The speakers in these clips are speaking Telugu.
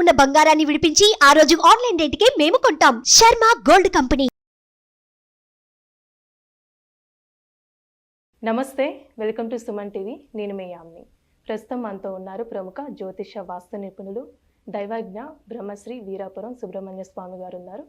ఉన్న బంగారాన్ని విడిపించి ఆ రోజు ఆన్లైన్ రేటుకే మేము కొంటాం. Sharma gold company. నమస్తే వెల్కమ్ టు సుమన్ టీవీ. నేను మీ యామ్ని. ప్రస్తుతం మనతో ఉన్నారు ప్రముఖ జ్యోతిష వాస్తు నిపుణులు దైవజ్ఞ బ్రహ్మశ్రీ వీరాపురం సుబ్రహ్మణ్య స్వామి గారు ఉన్నారు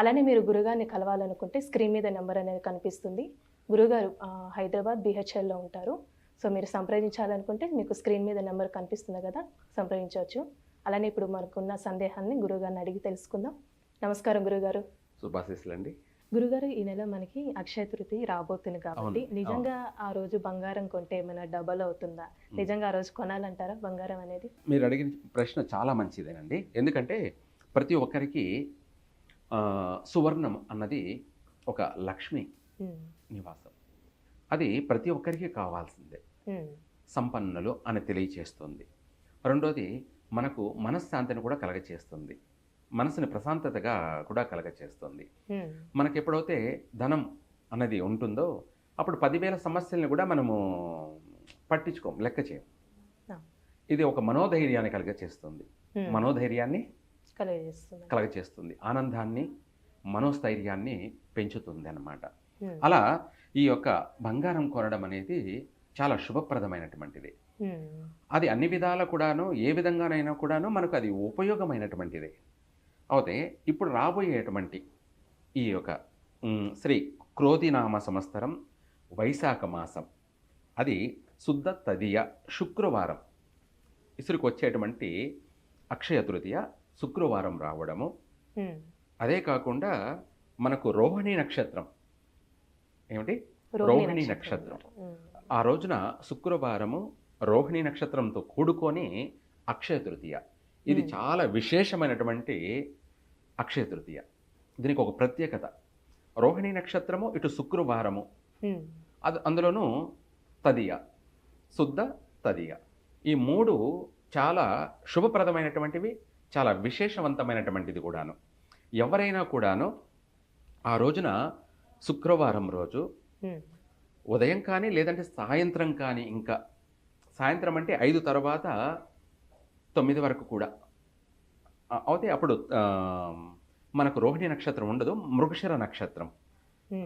అలానే మీరు గురుగారిని కలవాలనుకుంటే స్క్రీన్ మీద నెంబర్ అనేది కనిపిస్తుంది. గురుగారు హైదరాబాద్ బీహెచ్ఎల్లో ఉంటారు. సో మీరు సంప్రదించాలనుకుంటే మీకు స్క్రీన్ మీద నెంబర్ కనిపిస్తుంది కదా సంప్రదించవచ్చు. అలానే ఇప్పుడు మనకున్న సందేహాన్ని గురుగారిని అడిగి తెలుసుకుందాం. నమస్కారం గురుగారు శుభాశీస్సులు అండి గురుగారు ఈ నెల మనకి అక్షయ తృతీయ రాబోతుంది కాబట్టి నిజంగా ఆ రోజు బంగారం కొంటే ఏమైనా డబల్ అవుతుందా? నిజంగా ఆ రోజు కొనాలంటారా బంగారం అనేది? మీరు అడిగిన ప్రశ్న చాలా మంచిదేనండి. ఎందుకంటే ప్రతి ఒక్కరికి సువర్ణం అన్నది ఒక లక్ష్మి నివాసం. అది ప్రతి ఒక్కరికి కావాల్సిందే. సంపన్నులు అని తెలియచేస్తుంది. రెండోది మనకు మనశ్శాంతిని కూడా కలగచేస్తుంది. మనసుని ప్రశాంతతగా కూడా కలగచేస్తుంది. మనకి ఎప్పుడైతే ధనం అన్నది ఉంటుందో అప్పుడు పదివేల సమస్యల్ని కూడా మనము పట్టించుకోం లెక్క చేయం. ఇది ఒక మనోధైర్యాన్ని కలగచేస్తుంది. మనోధైర్యాన్ని కలగచేస్తుంది. ఆనందాన్ని మనోస్థైర్యాన్ని పెంచుతుంది అన్నమాట అలా ఈ యొక్క బంగారం కొనడం అనేది చాలా శుభప్రదమైనటువంటిది. అది అన్ని విధాల కూడాను ఏ విధంగానైనా కూడాను మనకు అది ఉపయోగమైనటువంటిది. అయితే ఇప్పుడు రాబోయేటువంటి ఈ యొక్క శ్రీ క్రోధినామ సంవత్సరం వైశాఖ మాసం అది శుద్ధ తదియ శుక్రవారం. ఇసురుకు వచ్చేటువంటి అక్షయ తృతీయ శుక్రవారం రావడము. అదే కాకుండా మనకు రోహిణి నక్షత్రం. ఏమిటి? రోహిణి నక్షత్రం. ఆ రోజున శుక్రవారము రోహిణి నక్షత్రంతో కూడుకొని అక్షయ తృతీయ. ఇది. చాలా విశేషమైనటువంటి అక్షయ తృతీయ. దీనికి ఒక ప్రత్యేకత. రోహిణి నక్షత్రము ఇటు శుక్రవారము. అది అందులోనూ తదియ శుద్ధ తదియ. ఈ మూడు చాలా శుభప్రదమైనటువంటివి చాలా విశేషవంతమైనటువంటిది కూడాను. ఎవరైనా కూడాను ఆ రోజున శుక్రవారం రోజు ఉదయం కానీ లేదంటే సాయంత్రం కానీ ఇంకా సాయంత్రం అంటే ఐదు తర్వాత తొమ్మిది వరకు కూడా. అయితే అప్పుడు మనకు రోహిణి నక్షత్రం ఉండదు మృగశిర నక్షత్రం.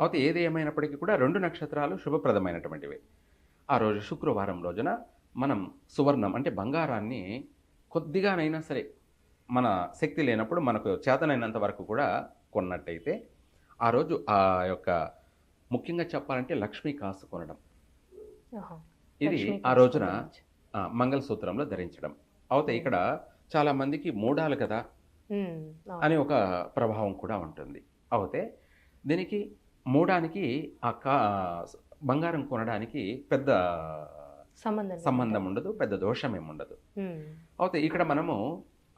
అయితే ఏది ఏమైనప్పటికీ కూడా రెండు నక్షత్రాలు శుభప్రదమైనటువంటివి. ఆ రోజు శుక్రవారం రోజున మనం సువర్ణం అంటే బంగారాన్ని కొద్దిగానైనా సరే మన శక్తి లేనప్పుడు మనకు చేతనైనంత వరకు కూడా కొన్నట్టయితే ఆ రోజు ఆ యొక్క ముఖ్యంగా చెప్పాలంటే లక్ష్మీ కాసు కొనడం. ఇది ఆ రోజున మంగళసూత్రంలో ధరించడం. అయితే ఇక్కడ చాలా మందికి మూడాలు కదా. అని ఒక ప్రభావం కూడా ఉంటుంది. అయితే దీనికి మూడానికి ఆ కా బంగారం కొనడానికి పెద్ద సంబంధం సంబంధం ఉండదు పెద్ద దోషం ఏమి ఉండదు ఉమ్, అయితే ఇక్కడ మనము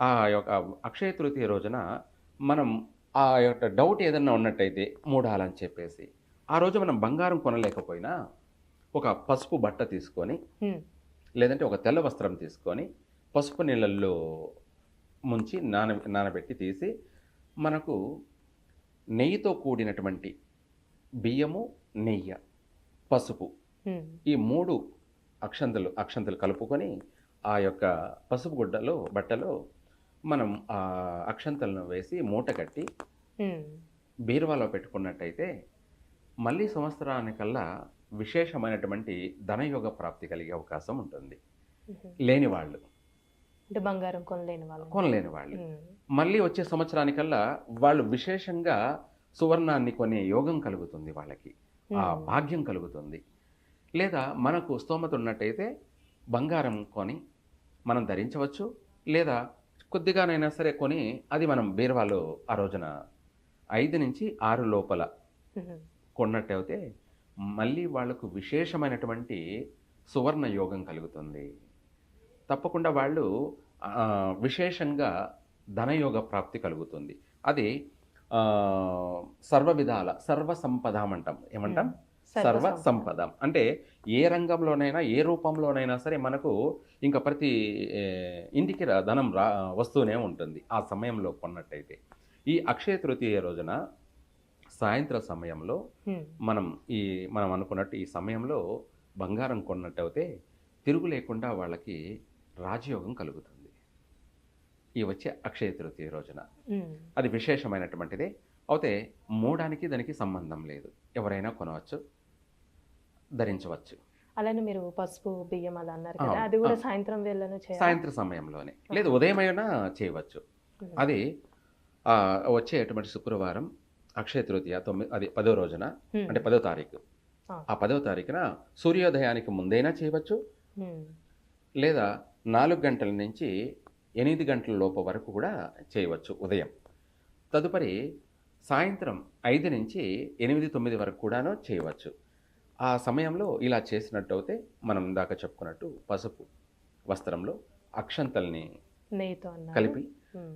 ఆ యొక్క అక్షయ తృతీయ రోజున మనం ఆ యొక్క డౌట్ ఏదన్నా ఉన్నట్టయితే మూడాలని చెప్పేసి ఆ రోజు మనం బంగారం కొనలేకపోయినా ఒక పసుపు బట్ట తీసుకొని లేదంటే ఒక తెల్ల వస్త్రం తీసుకొని పసుపు నీళ్ళల్లో ముంచి నాన నానబెట్టి తీసి మనకు నెయ్యితో కూడినటువంటి బియ్యము నెయ్యి పసుపు ఈ మూడు అక్షంతలు అక్షంతలు కలుపుకొని ఆ యొక్క పసుపు గుడ్డలో బట్టలో మనం ఆ అక్షంతలను వేసి మూట కట్టి బీరువాలో పెట్టుకున్నట్టయితే మళ్ళీ సంవత్సరానికల్లా విశేషమైనటువంటి ధనయోగ ప్రాప్తి కలిగే అవకాశం ఉంటుంది. లేని వాళ్ళు అంటే బంగారం కొనలేని వాళ్ళు. కొనలేని వాళ్ళు. మళ్ళీ వచ్చే సంవత్సరానికల్లా వాళ్ళు విశేషంగా సువర్ణాన్ని కొనే యోగం కలుగుతుంది వాళ్ళకి. ఆ. భాగ్యం కలుగుతుంది. లేదా మనకు స్తోమత ఉన్నట్టయితే బంగారం కొని మనం ధరించవచ్చు. లేదా కొద్దిగానైనా సరే కొని అది మనం బీరువాలో ఆ రోజున ఐదు నుంచి ఆరు లోపల కొన్నట్టయితే మళ్ళీ వాళ్ళకు విశేషమైనటువంటి సువర్ణ యోగం కలుగుతుంది. తప్పకుండా వాళ్ళు విశేషంగా ధనయోగ ప్రాప్తి కలుగుతుంది. అది సర్వ విధాల సర్వ సంపదం అంటాం. ఏమంటాం? సర్వ సంపద అంటే ఏ రంగంలోనైనా ఏ రూపంలోనైనా సరే మనకు ఇంకా ప్రతి ఇంటికి రా- ధనం రా వస్తూనే ఉంటుంది. ఆ సమయంలో కొన్నట్టయితే. ఈ అక్షయ తృతీయ రోజున సాయంత్ర సమయంలో మనం ఈ మనం అనుకున్నట్టు ఈ సమయంలో బంగారం కొన్నట్టయితే తిరుగు లేకుండా వాళ్ళకి రాజయోగం కలుగుతుంది. ఈ వచ్చే అక్షయ తృతీయ రోజున. అది విశేషమైనటువంటిదే. అయితే మూడానికి దానికి సంబంధం లేదు. ఎవరైనా కొనవచ్చు ధరించవచ్చు. అలానే మీరు పసుపు బియ్యం అలా అన్నారు కదా అది కూడా. సాయంత్రం వేళను సాయంత్రం సమయంలోనే. లేదు ఉదయమైనా చేయవచ్చు. అది వచ్చేటువంటి శుక్రవారం అక్షయ తృతీయ తొమ్మిది అది పదో రోజున అంటే పదో తారీఖు. ఆ. పదో తారీఖున సూర్యోదయానికి ముందైనా చేయవచ్చు. లేదా నాలుగు గంటల నుంచి ఎనిమిది గంటల లోపు వరకు కూడా చేయవచ్చు ఉదయం. తదుపరి సాయంత్రం ఐదు నుంచి ఎనిమిది తొమ్మిది వరకు కూడాను చేయవచ్చు. ఆ సమయంలో ఇలా చేసినట్టు అయితే మనం ఇందాక చెప్పుకున్నట్టు పసుపు వస్త్రంలో అక్షంతల్ని కలిపి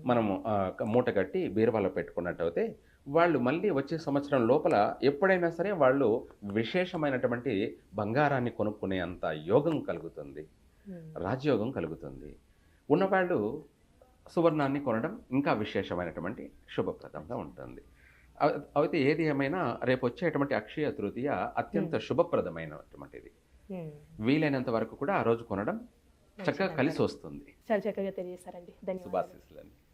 మనము మూట కట్టి బీరువాలో పెట్టుకున్నట్టయితే వాళ్ళు మళ్ళీ వచ్చే సంవత్సరం లోపల ఎప్పుడైనా సరే వాళ్ళు విశేషమైనటువంటి బంగారాన్ని కొనుక్కునే అంత యోగం కలుగుతుంది. రాజయోగం కలుగుతుంది. ఉన్నవాళ్ళు సువర్ణాన్ని కొనడం ఇంకా విశేషమైనటువంటి శుభప్రదంగా ఉంటుంది. అయితే ఏది ఏమైనా రేపు వచ్చేటువంటి అక్షయ తృతీయ అత్యంత శుభప్రదమైనటువంటిది. వీలైనంత వరకు కూడా ఆ రోజు కొనడం చక్కగా కలిసి. వస్తుంది. చాలా చక్కగా తెలియజేశారండి. ధన్యవాదాలు.